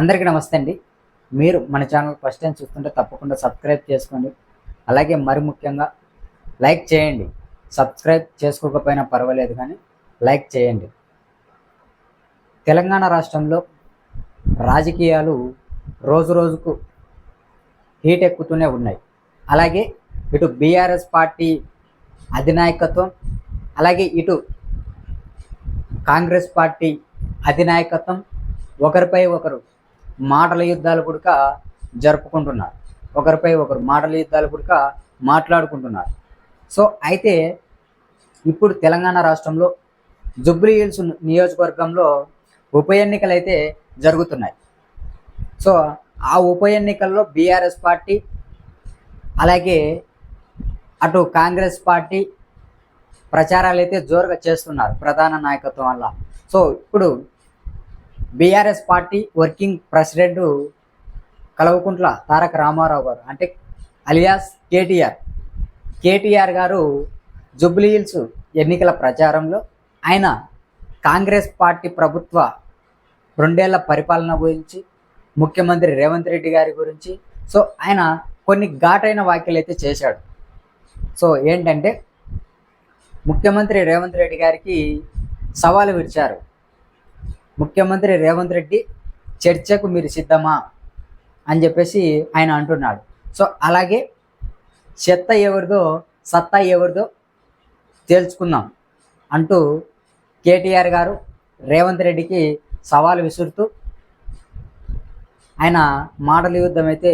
అందరికీ నమస్తే అండి. మీరు మన ఛానల్ ఫస్ట్ టైం చూస్తుంటే తప్పకుండా సబ్స్క్రైబ్ చేసుకోండి. అలాగే మరి ముఖ్యంగా లైక్ చేయండి. సబ్స్క్రైబ్ చేసుకోకపోయినా పర్వాలేదు కానీ లైక్ చేయండి. తెలంగాణ రాష్ట్రంలో రాజకీయాలు రోజు రోజుకు హీట్ ఎక్కుతూనే ఉన్నాయి. అలాగే ఇటు బీఆర్ఎస్ పార్టీ అధినాయకత్వం అలాగే ఇటు కాంగ్రెస్ పార్టీ అధినాయకత్వం ఒకరిపై ఒకరు మాటల యుద్ధాలు కూడా జరుపుకుంటున్నారు. ఒకరిపై ఒకరు మాటల యుద్ధాలు కూడా మాట్లాడుకుంటున్నారు. సో అయితే ఇప్పుడు తెలంగాణ రాష్ట్రంలో జుబ్లీ హిల్స్ నియోజకవర్గంలో ఉప ఎన్నికలు అయితే జరుగుతున్నాయి. సో ఆ ఉప ఎన్నికల్లో బీఆర్ఎస్ పార్టీ అలాగే అటు కాంగ్రెస్ పార్టీ ప్రచారాలు అయితే జోరుగా చేస్తున్నారు ప్రధాన నాయకత్వం వల్ల. సో ఇప్పుడు BRS party working president Kalvakuntla Taraka Rama Rao garu అంటే అలియాస్ కేటీఆర్. కేటీఆర్ గారు జుబ్లీ హిల్స్ ఎన్నికల ప్రచారంలో ఆయన కాంగ్రెస్ పార్టీ ప్రభుత్వ రెండేళ్ళ పరిపాలన గురించి ముఖ్యమంత్రి రేవంత్ రెడ్డి గారి గురించి సో ఆయన కొన్ని ఘాటైన వ్యాఖ్యలు అయితే చేశాడు. సో ఏంటంటే ముఖ్యమంత్రి రేవంత్ రెడ్డి గారికి సవాలు విడిచారు. ముఖ్యమంత్రి రేవంత్ రెడ్డి చర్చకు మీరు సిద్ధమా అని చెప్పేసి ఆయన అంటున్నాడు. సో అలాగే చెత్త ఎవరిదో సత్తా ఎవరిదో తేల్చుకుందాం అంటూ కేటీఆర్ గారు రేవంత్ రెడ్డికి సవాలు విసురుతూ ఆయన మాటల యుద్ధం అయితే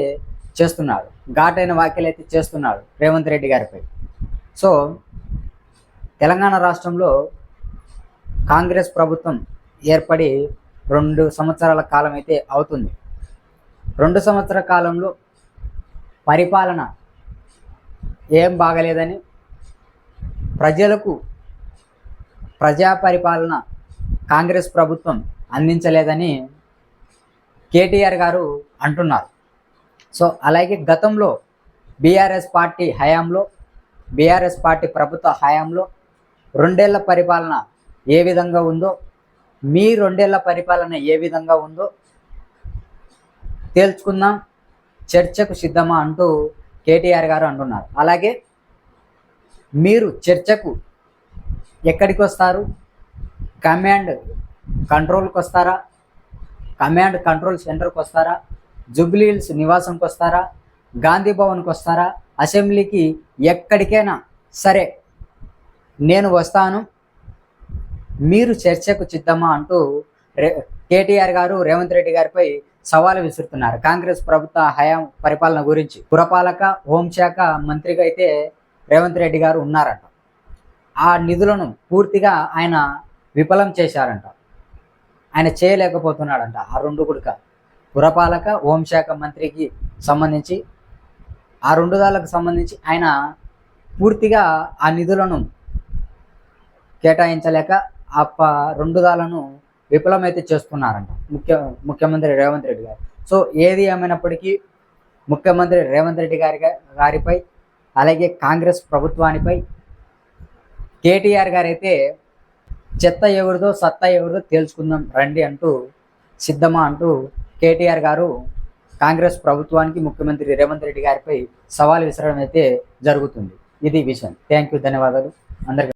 చేస్తున్నాడు. ఘాటైన వ్యాఖ్యలు అయితే చేస్తున్నాడు రేవంత్ రెడ్డి గారిపై సో తెలంగాణ రాష్ట్రంలో కాంగ్రెస్ ప్రభుత్వం ఏర్పడి రెండు సంవత్సరాల కాలం అయితే అవుతుంది. రెండు సంవత్సర కాలంలో పరిపాలన ఏం బాగలేదని ప్రజలకు ప్రజా పరిపాలన కాంగ్రెస్ ప్రభుత్వం అందించలేదని కేటీఆర్ గారు అంటున్నారు. సో అలాగే గతంలో బీఆర్ఎస్ పార్టీ హయాంలో బీఆర్ఎస్ పార్టీ ప్రభుత్వ హయాంలో రెండేళ్ళ పరిపాలన ఏ విధంగా ఉందో మీ రెండేళ్ళ పరిపాలన ఏ విధంగా ఉందో తేల్చుకుందాం. చర్చకు సిద్ధమా అంటూ కేటీఆర్ గారు అంటున్నారు. అలాగే మీరు చర్చకు ఎక్కడికి వస్తారు? కమాండ్ కంట్రోల్కి వస్తారా? కమాండ్ కంట్రోల్ సెంటర్కి వస్తారా? జూబ్లీ హిల్స్ నివాసంకి వస్తారా? గాంధీ భవన్కి వస్తారా? అసెంబ్లీకి ఎక్కడికైనా సరే నేను వస్తాను. మీరు చర్చకు సిద్ధమా అంటూ రే కేటీఆర్ గారు రేవంత్ రెడ్డి గారిపై సవాలు విసురుతున్నారు. కాంగ్రెస్ ప్రభుత్వ హయాం పరిపాలన గురించి పురపాలక హోంశాఖ మంత్రిగా అయితే రేవంత్ రెడ్డి గారు ఉన్నారంట. ఆ నిధులను పూర్తిగా ఆయన విఫలం చేశారంట. ఆయన చేయలేకపోతున్నాడంట ఆ రెండు కుడుక పురపాలక హోంశాఖ మంత్రికి సంబంధించి ఆ రెండు దాళ్ళకు సంబంధించి ఆయన పూర్తిగా ఆ నిధులను కేటాయించలేక ఆ రెండుదాలను రెండు విఫలమైతే చేస్తున్నారంట. ముఖ్య ముఖ్యమంత్రి రేవంత్ రెడ్డి గారు. సో ఏది ఏమైనప్పటికీ ముఖ్యమంత్రి రేవంత్ రెడ్డి గారి గారిపై అలాగే కాంగ్రెస్ ప్రభుత్వానిపై కేటీఆర్ గారైతే చెత్త ఎవరిదో సత్తా ఎవరిదో తేల్చుకుందాం రండి అంటూ సిద్ధమా అంటూ కేటీఆర్ గారు కాంగ్రెస్ ప్రభుత్వానికి ముఖ్యమంత్రి రేవంత్ రెడ్డి గారిపై సవాల్ విసరడం అయితే జరుగుతుంది. ఇది విషయం థ్యాంక్ యూ. ధన్యవాదాలు. అందరికీ